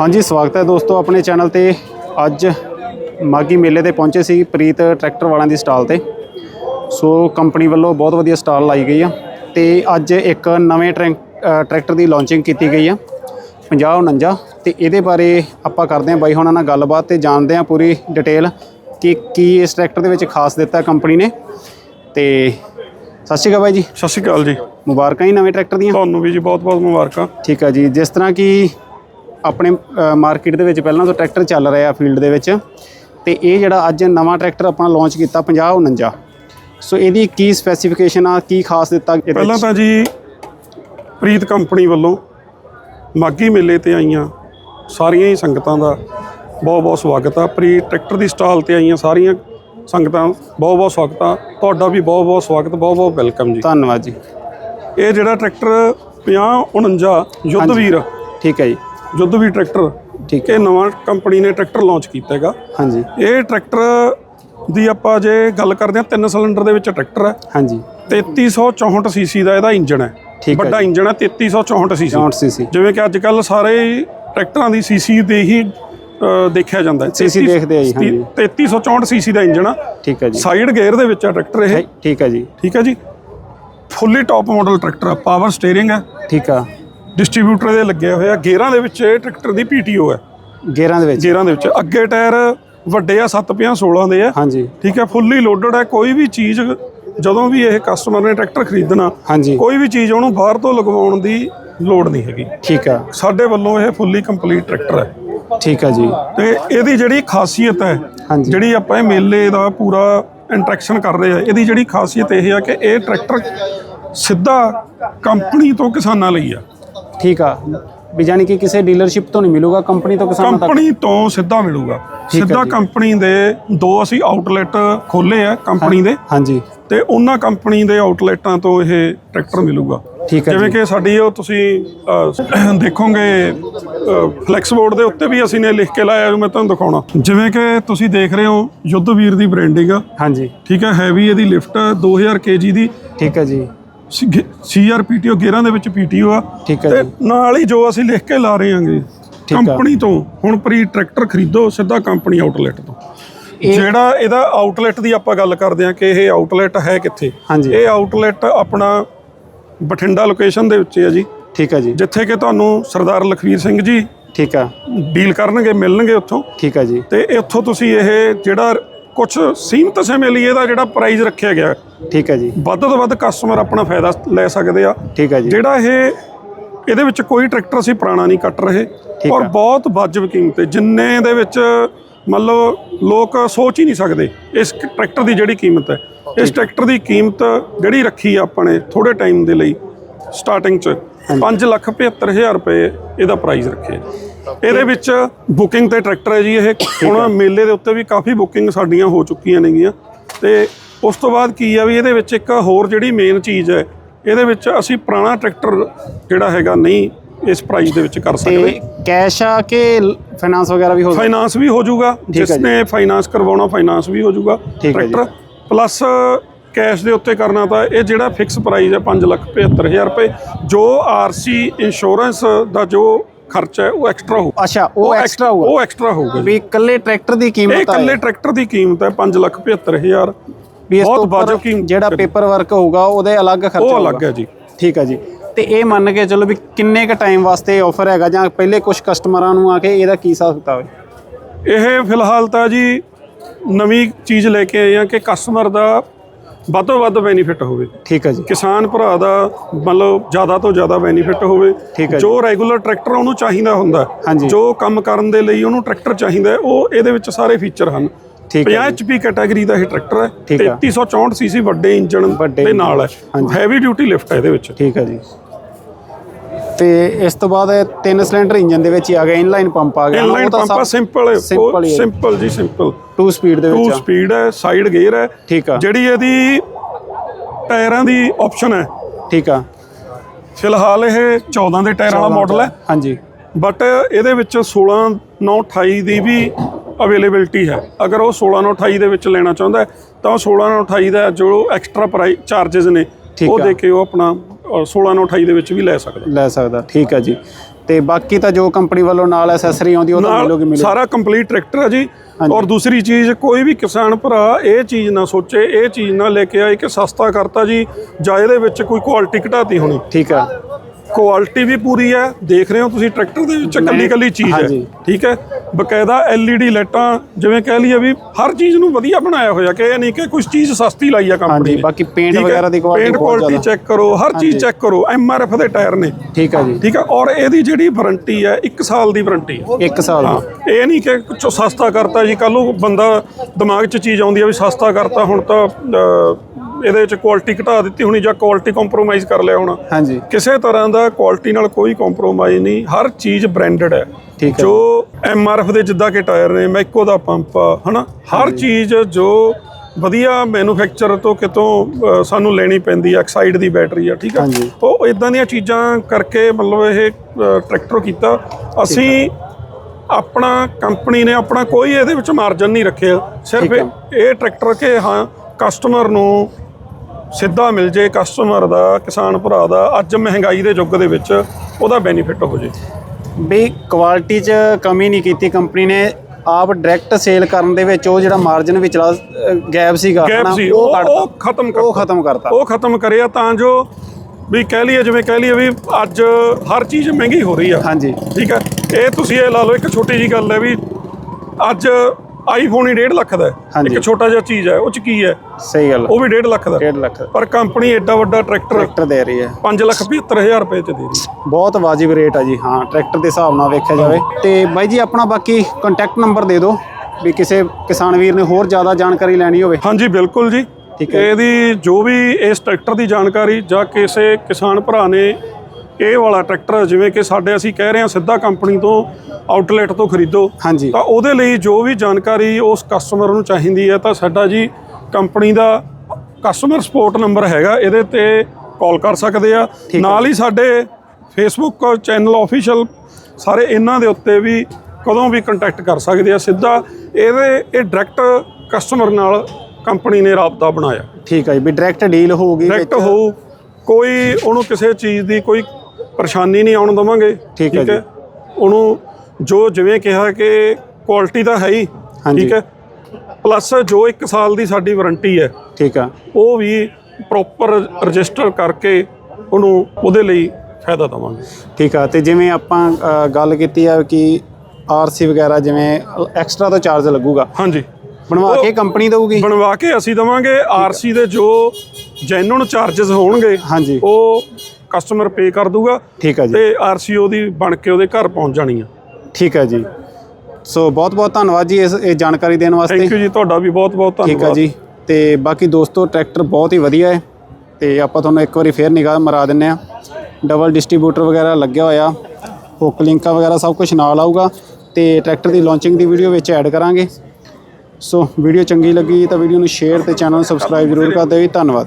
ਹਾਂਜੀ ਸਵਾਗਤ ਹੈ ਦੋਸਤੋ ਆਪਣੇ ਚੈਨਲ ਤੇ। ਅੱਜ ਮਾਗੀ ਮੇਲੇ ਤੇ ਪਹੁੰਚੇ ਸੀ ਪ੍ਰੀਤ ਟਰੈਕਟਰ ਵਾਲਿਆਂ ਦੀ ਸਟਾਲ ਤੇ। ਸੋ ਕੰਪਨੀ ਵੱਲੋਂ ਬਹੁਤ ਵਧੀਆ ਸਟਾਲ ਲਾਈ ਗਈ ਆ ਤੇ ਅੱਜ ਇੱਕ ਨਵੇਂ ਟਰੈਂ- ਅ, ਟਰੈਕਟਰ ਦੀ ਲਾਂਚਿੰਗ ਕੀਤੀ ਗਈ ਆ। 5049 ਤੇ ਇਹਦੇ ਬਾਰੇ ਆਪਾਂ ਕਰਦੇ ਹਾਂ ਬਾਈ ਹੁਣਾਂ ਨਾਲ ਗੱਲਬਾਤ ਤੇ ਜਾਣਦੇ ਹਾਂ ਪੂਰੀ ਡਿਟੇਲ ਕਿ ਕੀ ਇਸ ਟਰੈਕਟਰ ਦੇ ਵਿੱਚ ਖਾਸ ਦਿੱਤਾ ਕੰਪਨੀ ਨੇ। ਤੇ ਸਤਿ ਸ਼੍ਰੀ ਅਕਾਲ ਬਾਈ ਜੀ। ਸਤਿ ਸ਼੍ਰੀ ਅਕਾਲ ਜੀ। ਮੁਬਾਰਕਾਂ ਜੀ ਨਵੇਂ ਟਰੈਕਟਰ ਦੀਆਂ। ਤੁਹਾਨੂੰ ਵੀ ਜੀ ਬਹੁਤ ਬਹੁਤ ਮੁਬਾਰਕਾਂ। ਠੀਕ ਹੈ ਜੀ। ਜਿਸ ਤਰ੍ਹਾਂ ਕਿ ਆਪਣੇ ਮਾਰਕੀਟ ਦੇ ਵਿੱਚ ਪਹਿਲਾਂ ਤੋਂ ਟਰੈਕਟਰ ਚੱਲ ਰਿਹਾ ਫੀਲਡ ਦੇ ਵਿੱਚ। ਤੇ ਇਹ ਜਿਹੜਾ ਅੱਜ ਨਵਾਂ ਟਰੈਕਟਰ ਆਪਾਂ ਲਾਂਚ ਕੀਤਾ 5049 ਸੋ ਇਹਦੀ ਕੀ ਸਪੈਸੀਫਿਕੇਸ਼ਨ ਆ ਕੀ ਖਾਸ ਦਿੱਤਾ ਪਹਿਲਾਂ? ਤਾਂ ਜੀ ਪ੍ਰੀਤ ਕੰਪਨੀ ਵੱਲੋਂ ਮਾਗੀ ਮੇਲੇ ਤੇ ਆਈਆਂ ਸਾਰੀਆਂ ਹੀ ਸੰਗਤਾਂ ਦਾ ਬਹੁਤ ਬਹੁਤ ਸਵਾਗਤ ਆ। ਪ੍ਰੀਤ ਟਰੈਕਟਰ ਦੀ ਸਟਾਲ ਤੇ ਆਈਆਂ ਸਾਰੀਆਂ ਸੰਗਤਾਂ ਬਹੁਤ ਬਹੁਤ ਸਵਾਗਤ ਆ। ਤੁਹਾਡਾ ਵੀ ਬਹੁਤ ਬਹੁਤ ਸਵਾਗਤ ਬਹੁਤ ਬਹੁਤ ਵੈਲਕਮ ਜੀ। ਧੰਨਵਾਦ ਜੀ। ਇਹ ਜਿਹੜਾ ਟਰੈਕਟਰ 5049 ਯੁੱਧਵੀਰ ਠੀਕ ਹੈ ਜੀ। ਯੁੱਧਵੀਰ ਟਰੈਕਟਰ ਠੀਕ ਹੈ। ਇਹ ਨਵਾਂ ਕੰਪਨੀ ਨੇ ਟਰੈਕਟਰ ਲਾਂਚ ਕੀਤਾ ਹੈਗਾ। ਹਾਂਜੀ। ਇਹ ਟਰੈਕਟਰ ਦੀ ਆਪਾਂ ਜੇ ਗੱਲ ਕਰਦੇ ਹਾਂ ਤਿੰਨ ਸਿਲੰਡਰ ਦੇ ਵਿੱਚ ਟਰੈਕਟਰ ਹੈ। ਹਾਂਜੀ। 3364 ਸੀਸੀ ਦਾ ਇਹਦਾ ਇੰਜਨ ਹੈ। ਵੱਡਾ ਇੰਜਨ ਹੈ 3364 ਸੀਸੀ 64 ਸੀਸੀ ਜਿਵੇਂ ਕਿ ਅੱਜ ਕੱਲ ਸਾਰੇ ਟਰੈਕਟਰਾਂ ਦੀ ਸੀਸੀ ਦੇ ਹੀ ਦੇਖਿਆ ਜਾਂਦਾ ਹੈ। CC ਦੇਖਦੇ ਆ ਜੀ, ਹਾਂਜੀ। 3364 ਸੀਸੀ ਦਾ ਇੰਜਨ ਆ। ਠੀਕ ਹੈ ਜੀ। ਸਾਈਡ ਗੇਅਰ ਦੇ ਵਿੱਚ ਆ ਟਰੈਕਟਰ ਇਹ। ਠੀਕ- ਹੈ ਜੀ। ਠੀਕ ਹੈ ji. Fully top model tractor ਆ। ਪਾਵਰ ਸਟੀਅਰਿੰਗ ਹੈ। ਠੀਕ ਆ। ਡਿਸਟ੍ਰੀਬਿਊਟਰ ਦੇ ਲੱਗਿਆ ਹੋਇਆ ਗੇਅਰਾਂ ਦੇ ਵਿੱਚ ਇਹ ਟਰੈਕਟਰ ਦੀ ਪੀਟੀਓ ਹੈ। ਗੇਅਰਾਂ ਦੇ ਵਿੱਚ। ਗੇਅਰਾਂ ਦੇ ਵਿੱਚ। ਅੱਗੇ ਟਾਇਰ ਵੱਡੇ ਆ 7 ਪਿਆ 16 ਦੇ ਆ। ਹਾਂਜੀ। ਠੀਕ ਹੈ ਫੁੱਲੀ ਲੋਡਡ ਹੈ। ਕੋਈ ਵੀ ਚੀਜ਼ ਜਦੋਂ ਵੀ ਇਹ ਕਸਟਮਰ ਨੇ ਟਰੈਕਟਰ ਖਰੀਦਣਾ ਹਾਂਜੀ। ਕੋਈ ਵੀ ਚੀਜ਼ ਉਹਨੂੰ ਬਾਹਰ ਤੋਂ ਲਗਵਾਉਣ ਦੀ ਲੋੜ ਨਹੀਂ ਹੈਗੀ। ਠੀਕ ਆ। ਸਾਡੇ ਵੱਲੋਂ ਇਹ ਫੁੱਲੀ ਕੰਪਲੀਟ ਟਰੈਕਟਰ ਹੈ। ਠੀਕ ਆ ਜੀ। ਤੇ ਇਹਦੀ ਜਿਹੜੀ ਖਾਸੀਅਤ ਹੈ ਹਾਂਜੀ। ਜਿਹੜੀ ਆਪਾਂ ਇਹ ਮੇਲੇ ਦਾ ਪੂਰਾ ਇੰਟਰੈਕਸ਼ਨ ਕਰ ਰਹੇ ਆ ਇਹਦੀ ਜਿਹੜੀ ਖਾਸੀਅਤ ਇਹ ਆ ਕਿ ਇਹ ਟਰੈਕਟਰ ਸਿੱਧਾ ਕੰਪਨੀ ਤੋਂ ਕਿਸਾਨਾਂ ਲਈ ਆ। ਠੀਕ ਆ। ਵੀ ਜਾਨੀ ਕਿ ਕਿਸੇ ਡੀਲਰਸ਼ਿਪ ਤੋਂ ਨਹੀਂ ਮਿਲੂਗਾ ਕੰਪਨੀ ਤੋਂ ਕਿਸਾਨਾਂ ਤੱਕ? ਕੰਪਨੀ ਤੋਂ ਸਿੱਧਾ ਮਿਲੂਗਾ। ਠੀਕ ਹੈ ਸਿੱਧਾ ਜੀ। ਕੰਪਨੀ ਦੇ ਦੋ ਅਸੀਂ ਆਊਟਲੈਟ ਖੋਲੇ ਆ ਕੰਪਨੀ ਦੇ। ਹਾਂਜੀ। ਤੇ ਉਹਨਾਂ ਕੰਪਨੀ ਦੇ ਆਊਟਲੈਟਾਂ ਤੋਂ ਇਹ ਟਰੈਕਟਰ ਮਿਲੂਗਾ। ਠੀਕ ਹੈ ਜਿਵੇਂ ਜੀ ਕਿ ਸਾਡੀ ਉਹ ਤੁਸੀਂ ਅਹ, ਦੇਖੋਗੇ ਫਲੈਕਸ ਬੋਰਡ ਦੇ ਉੱਤੇ ਵੀ ਅਸੀਂ ਨੇ ਲਿਖ ਕੇ ਲਾਇਆ ਮੈਂ ਤੁਹਾਨੂੰ ਦਿਖਾਉਣਾ। ਜਿਵੇਂ ਕਿ ਤੁਸੀਂ ਦੇਖ ਰਹੇ ਹੋ ਯੁੱਧਵੀਰ ਦੀ ਬ੍ਰਾਂਡਿੰਗ ਆ। ਹਾਂਜੀ। ਠੀਕ ਹੈ ਹੈਵੀ ਇਹਦੀ ਲਿਫਟ 2000 ਕੇਜੀ ਦੀ। ਠੀਕ ਹੈ ਜੀ। ਸੀਆਰਪੀਟੀਓ ਗੇਅਰਾਂ ਦੇ ਵਿੱਚ ਪੀਟੀਓ ਆ। ਠੀਕ ਹੈ ਤੇ ਜੀ। ਨਾਲ ਹੀ ਜੋ ਅਸੀਂ ਲਿਖ ਕੇ ਲਾ ਰਹੇ ਹਾਂਗੇ। ਕੰਪਨੀ ਤੋਂ ਹੁਣ ਪ੍ਰੀ ਟਰੈਕਟਰ ਖਰੀਦੋ ਸਿੱਧਾ ਕੰਪਨੀ ਆਊਟਲੈਟ ਤੋਂ। ਜਿਹੜਾ ਇਹਦਾ ਆਊਟਲੈਟ ਦੀ ਆਪਾਂ ਗੱਲ ਕਰਦੇ ਹਾਂ ਕਿ ਇਹ ਆਊਟਲੈਟ ਹੈ ਕਿੱਥੇ? ਹਾਂਜੀ। ਇਹ ਆਊਟਲੈਟ ਆਪਣਾ ਬਠਿੰਡਾ ਲੋਕੇਸ਼ਨ ਦੇ ਵਿੱਚ ਹੈ ਜੀ। ਠੀਕ ਹੈ ਜੀ। ਜਿੱਥੇ ਕਿ ਤੁਹਾਨੂੰ ਸਰਦਾਰ ਲਖਵੀਰ ਸਿੰਘ ਜੀ ਠੀਕ ਆ। ਡੀਲ ਕਰਨਗੇ ਮਿਲਣਗੇ ਉੱਥੋਂ। ਠੀਕ ਆ ਜੀ। ਤੇ ਇੱਥੋਂ ਤੁਸੀਂ ਇਹ ਜਿਹੜਾ ਕੁਝ ਸੀਮਤ ਸਮੇਂ ਲਈ ਇਹਦਾ ਜਿਹੜਾ ਪ੍ਰਾਈਸ ਰੱਖਿਆ ਗਿਆ ਠੀਕ ਹੈ ਜੀ। ਵੱਧ ਤੋਂ ਵੱਧ ਕਸਟਮਰ ਆਪਣਾ ਫਾਇਦਾ ਲੈ ਸਕਦੇ ਆ। ਠੀਕ ਹੈ ਜੀ। ਜਿਹੜਾ ਇਹ ਇਹਦੇ ਵਿੱਚ ਕੋਈ ਟਰੈਕਟਰ ਅਸੀਂ ਪੁਰਾਣਾ ਨਹੀਂ ਕੱਟ ਰਹੇ ਔਰ। ਬਹੁਤ ਵਾਜਬ ਕੀਮਤ ਜਿੰਨੇ ਦੇ ਵਿੱਚ ਮੰਨ ਲਓ ਲੋਕ ਸੋਚ ਹੀ ਨਹੀਂ ਸਕਦੇ ਇਸ ਟਰੈਕਟਰ ਦੀ ਜਿਹੜੀ ਕੀਮਤ ਹੈ। ਇਸ ਟਰੈਕਟਰ ਦੀ ਕੀਮਤ ਜਿਹੜੀ ਰੱਖੀ ਆ ਆਪਾਂ ਨੇ ਥੋੜੇ ਟਾਈਮ ਦੇ ਲਈ ਸਟਾਰਟਿੰਗ 'ਚ 575000 ਰੁਪਏ ਇਹਦਾ ਪ੍ਰਾਈਸ ਰੱਖਿਆ। ਇਹਦੇ ਵਿੱਚ ਬੁਕਿੰਗ ਤੇ ਟਰੈਕਟਰ ਹੈ ਜੀ ਇਹ। ਹੁਣ ਮੇਲੇ ਦੇ ਉੱਤੇ ਵੀ ਕਾਫੀ ਬੁਕਿੰਗ ਸਾਡੀਆਂ ਹੋ ਚੁੱਕੀਆਂ ਨੇਗੀਆਂ। ਤੇ ਉਸ ਤੋਂ ਬਾਅਦ ਕੀ ਆ ਵੀ ਇਹਦੇ ਵਿੱਚ ਇੱਕ ਹੋਰ ਜਿਹੜੀ ਮੇਨ ਚੀਜ਼ ਹੈ ਇਹਦੇ ਵਿੱਚ ਅਸੀਂ ਪੁਰਾਣਾ ਟਰੈਕਟਰ ਜਿਹੜਾ ਹੈਗਾ ਨਹੀਂ ਇਸ ਪ੍ਰਾਈਸ ਦੇ ਵਿੱਚ ਕਰ ਸਕਦੇ। ਕੈਸ਼ ਆ ਕਿ ਫਾਈਨਾਂਸ ਵਗੈਰਾ ਵੀ ਹੋ ਸਕਦਾ ਫਾਈਨਾਂਸ ਵੀ ਹੋ ਜਾਊਗਾ ਜਿਸ। ਨੇ ਫਾਈਨਾਂਸ ਕਰਵਾਉਣਾ ਫਾਈਨਾਂਸ ਵੀ ਹੋ ਜਾਊਗਾ। ਟਰੈਕਟਰ ਪਲੱਸ ਕੈਸ਼ ਦੇ ਉੱਤੇ ਕਰਨਾ ਤਾਂ ਇਹ ਜਿਹੜਾ ਫਿਕਸ ਪ੍ਰਾਈਸ ਹੈ 575000 ਰੁਪਏ ਜੋ ਆਰਸੀ ਇੰਸ਼ੋਰੈਂਸ ਦਾ ਜੋ ਖਰਚਾ ਹੈ ਉਹ ਐਕਸਟਰਾ ਹੋਊਗਾ ਅੱਛਾ ਉਹ ਐਕਸਟਰਾ ਹੋਊਗਾ। ਉਹ ਐਕਸਟਰਾ ਹੋਊਗਾ। ਵੀ ਇਕੱਲੇ ਟਰੈਕਟਰ ਦੀ ਇਹ ਕੀਮਤ ਆ ਇਕੱਲੇ ਟਰੈਕਟਰ ਦੀ ਕੀਮਤ ਹੈ 575000 ਵੀ ਇਸ ਤੋਂ ਬਹੁਤ ਉੱਪਰ ਜਿਹੜਾ ਪੇਪਰ ਵਰਕ ਹੋਊਗਾ ਉਹਦੇ ਅਲੱਗ ਖਰਚਾ ਉਹ। ਅਲੱਗ ਹੈ ਜੀ। ਠੀਕ ਹੈ ਜੀ। ਤੇ ਇਹ ਮੰਨ ਕੇ ਚਲੋ ਵੀ ਕਿੰਨੇ ਕ ਟਾਈਮ ਵਾਸਤੇ ਆਫਰ ਹੈਗਾ ਜਾਂ ਪਹਿਲੇ ਕੁਝ ਕਸਟਮਰਾਂ ਨੂੰ ਆ ਕੇ ਇਹਦਾ ਕੀ ਹਿਸਾਬ ਕਿਤਾਬ ਹੈ? ਇਹ ਫਿਲਹਾਲ ਤਾਂ ਜੀ ਨਵੀਂ ਚੀਜ਼ ਲੈ ਕੇ ਆਏ ਆ ਕਿ ਕਸਟਮਰ ਦਾ ਵੱਧ ਤੋਂ ਵੱਧ ਬੈਨੀਫਿਟ ਹੋਵੇ। ਠੀਕ ਹੈ ਜੀ। ਕਿਸਾਨ ਭਰਾ ਦਾ ਮਤਲਬ ਜ਼ਿਆਦਾ ਤੋਂ ਜ਼ਿਆਦਾ ਬੈਨੀਫਿਟ ਹੋਵੇ। ਠੀਕ ਹੈ ਜੋ। ਰੈਗੂਲਰ ਟਰੈਕਟਰ ਉਹਨੂੰ ਚਾਹੀਦਾ ਹੁੰਦਾ। ਜੋ ਕੰਮ ਕਰਨ ਦੇ ਲਈ ਉਹਨੂੰ ਟਰੈਕਟਰ ਚਾਹੀਦਾ ਉਹ ਇਹਦੇ ਵਿੱਚ ਸਾਰੇ ਫੀਚਰ ਹਨ। ਠੀਕ ਹੈ 50 HP ਕੈਟਾਗਰੀ ਦਾ ਇਹ ਟਰੈਕਟਰ ਹੈ। ਠੀਕ ਹੈ। 3364 ਸੀਸੀ ਵੱਡੇ ਇੰਜਨ ਦੇ ਨਾਲ ਹੈ। ਹੈਵੀ ਡਿਊਟੀ ਲਿਫਟ ਹੈ ਇਹਦੇ ਵਿੱਚ। ਠੀਕ ਹੈ ਜੀ। ਤੇ ਇਸ ਤੋਂ ਬਾਅਦ ਇਹ ਤਿੰਨ ਸਿਲੰਡਰ ਇੰਜਨ ਦੇ ਵਿੱਚ ਹੀ ਆ ਗਿਆ। ਇਨਲਾਈਨ ਪੰਪ ਆ ਗਿਆ। ਇਨਲਾਈਨ ਪੰਪ ਆ simple. Simple ji simple two speed ਦੇ ਵਿੱਚ ਆ। ਸਪੀਡ ਹੈ ਸਾਈਡ ਗੇਅਰ ਹੈ। ਠੀਕ ਆ। ਜਿਹੜੀ ਇਹਦੀ ਟਾਇਰਾਂ ਦੀ ਆਪਸ਼ਨ ਹੈ। ਠੀਕ ਆ। ਫਿਲਹਾਲ ਇਹ 14 ਦੇ ਟਾਇਰ ਵਾਲਾ ਮਾਡਲ ਹੈ। ਹਾਂਜੀ। ਬਟ ਇਹਦੇ ਵਿੱਚ 16 9 28 ਦੀ ਵੀ ਅਵੇਲੇਬਿਲਟੀ ਹੈ। ਅਗਰ ਉਹ 16 9 28 ਦੇ ਵਿੱਚ ਲੈਣਾ ਚਾਹੁੰਦਾ ਤਾਂ ਉਹ 16 9 28 ਦਾ ਜੋ ਐਕਸਟਰਾ ਪ੍ਰਾਈਸ ਚਾਰजेस ਨੇ ਉਹ। ਦੇ ਕੇ ਉਹ ਆਪਣਾ ਅ, 16 9 28 ਦੇ ਵਿੱਚ ਵੀ ਲੈ ਸਕਦਾ। ਲੈ ਸਕਦਾ ਠੀਕ ਹੈ ਜੀ। ਤੇ ਬਾਕੀ ਤਾਂ ਜੋ ਕੰਪਨੀ ਵੱਲੋਂ ਨਾਲ ਐਸੈਸਰੀ ਆਉਂਦੀ ਉਹ ਤਾਂ ਮਿਲੂਗੀ ਮਿਲੂਗੀ। ਸਾਰਾ ਕੰਪਲੀਟ ਟਰੈਕਟਰ ਹੈ ਜੀ। ਔਰ ਦੂਸਰੀ ਚੀਜ਼ ਕੋਈ ਵੀ ਕਿਸਾਨ ਭਰਾ ਇਹ ਚੀਜ਼ ਨਾ ਸੋਚੇ ਇਹ ਚੀਜ਼ ਨਾ ਲੈ ਕੇ ਆਏ ਕਿ ਸਸਤਾ ਕਰਤਾ ਜੀ ਜਾਂ ਇਹਦੇ ਵਿੱਚ ਕੋਈ ਕੁਆਲਿਟੀ ਘਟਾਤੀ ਹੋਣੀ। ਠੀਕ ਆ ਕੁਆਲਿਟੀ ਵੀ ਪੂਰੀ ਹੈ ਦੇਖ ਰਹੇ ਹੋ ਤੁਸੀਂ ਟਰੈਕਟਰ ਦੇ ਵਿੱਚ ਕੱਲੀ ਕੱਲੀ ਚੀਜ਼ ਹੈ। ਠੀਕ ਹੈ? ਬਕਾਇਦਾ LED ਲਾਈਟਾਂ ਜਿਵੇਂ ਕਹਿ ਲਈਏ ਵੀ ਹਰ ਚੀਜ਼ ਨੂੰ ਵਧੀਆ ਬਣਾਇਆ ਹੋਇਆ ਕਿ ਇਹ ਨਹੀਂ ਕਿ ਕੁਝ ਚੀਜ਼ ਸਸਤੀ ਲਾਈ ਆ ਕੰਪਨੀ ਨੇ। ਬਾਕੀ ਹੈ? ਵਗੈਰਾ ਦੀ ਬਹੁਤ quality ਜ਼ਿਆਦਾ। ਚੈੱਕ ਕਰੋ ਹਰ ਚੀਜ਼ ਚੈੱਕ ਕਰੋ MRF ਦੇ ਟਾਇਰ ਨੇ। ਠੀਕ ਆ ਜੀ। ਠੀਕ ਹੈ? ਔਰ ਇਹਦੀ ਜਿਹੜੀ ਵਾਰੰਟੀ ਹੈ 1 ਸਾਲ ਦੀ ਵਾਰੰਟੀ ਹੈ। 1 ਸਾਲ ਹਾਂ ਦੀ ਇਹ ਨਹੀਂ ਕਿ ਕੁਛ ਸਸਤਾ ਕਰਤਾ ਜੀ ਕੱਲ ਨੂੰ ਬੰਦਾ ਦਿਮਾਗ 'ਚ ਚੀਜ਼ ਆਉਂਦੀ ਆ ਵੀ ਸਸਤਾ ਕਰਤਾ ਹੁਣ ਤਾਂ ਇਹਦੇ ਵਿੱਚ ਕੁਆਲਿਟੀ ਘਟਾ ਦਿੱਤੀ ਹੋਣੀ ਜਾਂ ਕੁਆਲਿਟੀ ਕੰਪਰੋਮਾਈਜ਼ ਕਰ ਲਿਆ ਹੋਣਾ। ਹਾਂਜੀ। ਕਿਸੇ ਤਰ੍ਹਾਂ ਦਾ ਕੁਆਲਿਟੀ ਨਾਲ ਕੋਈ ਕੰਪਰੋਮਾਈਜ਼ ਨਹੀਂ ਹਰ ਚੀਜ਼ ਬ੍ਰਾਂਡਡ ਹੈ। ਠੀਕ ਹੈ। ਜੋ ਐਮਆਰਐਫ ਦੇ ਜਿੱਦਾਂ ਕਿ ਟਾਇਰ ਨੇ ਮੈਕੋ ਦਾ ਪੰਪ ਆ, ਹਨਾ? ਹਰ ਚੀਜ਼ ਜੋ ਵਧੀਆ ਮੈਨੂਫੈਕਚਰ ਤੋਂ ਕਿਤੋਂ ਸਾਨੂੰ ਲੈਣੀ ਪੈਂਦੀ ਹੈ ਐਕਸਾਈਡ ਦੀ ਬੈਟਰੀ ਆ ਠੀਕ ਆ। ਉਹ ਇਦਾਂ ਦੀਆਂ ਚੀਜ਼ਾਂ ਕਰਕੇ ਮਤਲਬ ਇਹ ਟਰੈਕਟਰ ਕੀਤਾ। ਅਸੀਂ ਆਪਣਾ ਕੰਪਨੀ ਨੇ ਆਪਣਾ ਕੋਈ ਇਹਦੇ ਵਿੱਚ ਮਾਰਜਨ ਨਹੀਂ ਰੱਖਿਆ। ਸਿਰਫ ਆ। ਇਹ ਟਰੈਕਟਰ ਕਿ ਹਾਂ ਕਸਟਮਰ ਨੂੰ ਸਿੱਧਾ ਮਿਲ ਜੇ ਕਸਟਮਰ ਦਾ ਕਿਸਾਨ ਭਰਾ ਦਾ ਅੱਜ ਮਹਿੰਗਾਈ ਦੇ ਯੁੱਗ ਦੇ ਵਿੱਚ ਉਹਦਾ ਬੈਨੀਫਿਟ ਹੋ ਜੇ। ਵੀ ਕੁਆਲਿਟੀ 'ਚ ਕਮੀ ਨਹੀਂ ਕੀਤੀ ਕੰਪਨੀ ਨੇ। ਆਪ ਡਾਇਰੈਕਟ ਸੇਲ ਕਰਨ ਦੇ ਵਿੱਚ ਉਹ ਜਿਹੜਾ ਮਾਰਜਨ ਵਿਚਲਾ ਗੈਪ ਸੀਗਾ ਉਹ ਉਹ ਖਤਮ ਕਰਤਾ। ਉਹ ਖਤਮ ਕਰਤਾ। ਉਹ ਖਤਮ ਕਰਿਆ ਤਾਂ ਜੋ ਵੀ ਕਹਿ ਲਈਏ ਜਿਵੇਂ ਕਹਿ ਲਈਏ ਵੀ ਅੱਜ ਹਰ ਚੀਜ਼ ਮਹਿੰਗੀ ਹੋ ਰਹੀ ਆ। ਹਾਂਜੀ। ਠੀਕ ਹੈ ਇਹ ਤੁਸੀਂ ਇਹ ਲਾ ਲਓ ਇੱਕ ਛੋਟੀ ਜੀ ਗੱਲ ਹੈ ਵੀ ਅੱਜ ਆਈਫੋਨ ਹੀ 1.5 ਲੱਖ ਦਾ ਹੈ। ਹਾਂਜੀ। ਇੱਕ ਛੋਟਾ ਜਿਹਾ ਚੀਜ਼ ਹੈ ਉਹ ਚ ਕੀ ਹੈ? ਸਹੀ ਗੱਲ ਉਹ ਵੀ 1.5 ਲੱਖ ਦਾ 1.5 ਲੱਖ ਪਰ ਕੰਪਨੀ ਐਡਾ ਵੱਡਾ ਟਰੈਕਟਰ ਟਰੈਕਟਰ ਦੇ ਰਹੀ ਹੈ। 5 ਲੱਖ 75000 ਰੁਪਏ ਚ ਦੇ ਰਹੀ ਹੈ। ਬਹੁਤ ਵਾਜਿਬ ਰੇਟ ਆ ਜੀ ਹਾਂ ਟਰੈਕਟਰ ਦੇ ਹਿਸਾਬ ਨਾਲ ਵੇਖਿਆ ਜਾਵੇ। ਤੇ ਬਾਈ ਜੀ ਆਪਣਾ ਬਾਕੀ ਕੰਟੈਕਟ ਨੰਬਰ ਦੇ ਦਿਓ ਵੀ ਕਿਸੇ ਕਿਸਾਨ ਵੀਰ ਨੇ ਹੋਰ ਜ਼ਿਆਦਾ ਜਾਣਕਾਰੀ ਲੈਣੀ ਹੋਵੇ। ਹਾਂਜੀ ਬਿਲਕੁਲ ਜੀ। ਠੀਕ ਹੈ। ਇਹਦੀ ਜੋ ਵੀ ਇਸ ਟਰੈਕਟਰ ਦੀ ਜਾਣਕਾਰੀ ਜਾਂ ਕਿਸੇ ਕਿਸਾਨ ਭਰਾ ਨੇ ਇਹ ਵਾਲਾ ਟਰੈਕਟਰ ਜਿਵੇਂ ਕਿ ਸਾਡੇ ਅਸੀਂ ਕਹਿ ਰਹੇ ਹਾਂ ਸਿੱਧਾ ਕੰਪਨੀ ਤੋਂ ਆਊਟਲੈਟ ਤੋਂ ਖਰੀਦੋ ਹਾਂਜੀ ਤਾਂ ਉਹਦੇ ਲਈ ਜੋ ਵੀ ਜਾਣਕਾਰੀ ਉਸ ਕਸਟਮਰ ਨੂੰ ਚਾਹੀਦੀ ਹੈ ਤਾਂ ਸਾਡਾ ਜੀ ਕੰਪਨੀ ਦਾ ਕਸਟਮਰ ਸਪੋਰਟ ਨੰਬਰ ਹੈਗਾ ਇਹਦੇ ਤੇ ਕਾਲ ਕਰ ਸਕਦੇ ਆ। ਨਾਲ ਹੀ ਸਾਡੇ ਫੇਸਬੁੱਕ ਚੈਨਲ ਆਫੀਸ਼ੀਅਲ ਸਾਰੇ ਇਹਨਾਂ ਦੇ ਉੱਤੇ ਵੀ ਕਦੋਂ ਵੀ ਕੰਟੈਕਟ ਕਰ ਸਕਦੇ ਆ ਸਿੱਧਾ ਇਹਦੇ ਇਹ ਡਾਇਰੈਕਟ ਕਸਟਮਰ ਨਾਲ ਕੰਪਨੀ ਨੇ ਰਾਬਤਾ ਬਣਾਇਆ ਠੀਕ ਹੈ ਜੀ ਵੀ ਡਾਇਰੈਕਟ ਡੀਲ ਹੋਊਗੀ ਡਾਇਰੈਕਟ। ਹੋਊ ਕੋਈ ਉਹਨੂੰ ਕਿਸੇ ਚੀਜ਼ ਦੀ ਕੋਈ ਪਰੇਸ਼ਾਨੀ ਨਹੀਂ ਆਉਣ ਦਵਾਂਗੇ ਠੀਕ ਹੈ ਜੀ। ਉਹਨੂੰ ਜੋ ਜਿਵੇਂ ਕਿਹਾ ਕਿ ਕੁਆਲਿਟੀ ਤਾਂ ਹੈ ਹੀ। ਠੀਕ ਹੈ? ਪਲੱਸ ਜੋ 1 ਸਾਲ ਦੀ ਸਾਡੀ ਵਾਰੰਟੀ ਹੈ ਠੀਕ ਆ। ਉਹ ਵੀ ਪ੍ਰੋਪਰ ਰਜਿਸਟਰ ਕਰਕੇ ਉਹਨੂੰ ਉਹਦੇ ਲਈ ਫਾਇਦਾ ਦਵਾਂਗੇ। ਠੀਕ ਆ ਤੇ ਜਿਵੇਂ ਆਪਾਂ ਗੱਲ ਕੀਤੀ ਆ ਕਿ ਆਰਸੀ ਵਗੈਰਾ ਜਿਵੇਂ ਐਕਸਟਰਾ ਤਾਂ ਚਾਰਜ ਲੱਗੂਗਾ। ਹਾਂਜੀ। ਬਣਵਾ ਕੇ ਕੰਪਨੀ ਦਊਗੀ? ਬਣਵਾ ਕੇ ਅਸੀਂ ਦਵਾਂਗੇ ਆਰਸੀ ਦੇ ਜੋ ਜੈਨੂਨ ਚਾਰजेस ਹੋਣਗੇ ਹਾਂਜੀ। ਉਹ ਕਸਟਮਰ ਪੇ ਕਰ ਦੂਗਾ ਠੀਕ ਆ ਜੀ। ਤੇ ਆਰਸੀ ਉਹਦੀ ਬਣ ਕੇ ਉਹਦੇ ਘਰ ਪਹੁੰਚ ਜਾਣੀ ਆ। ਠੀਕ ਆ ਜੀ। ਸੋ ਬਹੁਤ ਬਹੁਤ ਧੰਨਵਾਦ ਜੀ ਇਸ ਇਹ ਜਾਣਕਾਰੀ ਦੇਣ ਵਾਸਤੇ। ਥੈਂਕ ਯੂ ਜੀ ਤੁਹਾਡਾ ਵੀ ਬਹੁਤ ਬਹੁਤ ਧੰਨਵਾਦ ਠੀਕ ਆ ਜੀ। ਤੇ ਬਾਕੀ ਦੋਸਤੋ ਟਰੈਕਟਰ ਬਹੁਤ ਹੀ ਵਧੀਆ ਹੈ। ਤੇ ਆਪਾਂ ਤੁਹਾਨੂੰ ਇੱਕ ਵਾਰੀ ਫੇਰ ਨਿਗਾਹ ਮਰਾ ਦਿੰਨੇ ਆ ਡਬਲ ਡਿਸਟ੍ਰੀਬਿਊਟਰ ਵਗੈਰਾ ਲੱਗਿਆ ਹੋਇਆ। ਹੁੱਕ ਲਿੰਕਾਂ ਵਗੈਰਾ ਸਭ ਕੁਝ ਨਾਲ ਆਊਗਾ। ਤੇ ਟਰੈਕਟਰ ਦੀ ਲਾਂਚਿੰਗ ਦੀ ਵੀਡੀਓ ਵਿੱਚ ਐਡ ਕਰਾਂਗੇ। ਸੋ ਵੀਡੀਓ ਚੰਗੀ ਲੱਗੀ ਤਾਂ ਵੀਡੀਓ ਨੂੰ ਸ਼ੇਅਰ ਤੇ ਚੈਨਲ ਨੂੰ ਸਬਸਕ੍ਰਾਈਬ ਜ਼ਰੂਰ ਕਰ ਦਿਓ ਜੀ। ਧੰਨਵਾਦ।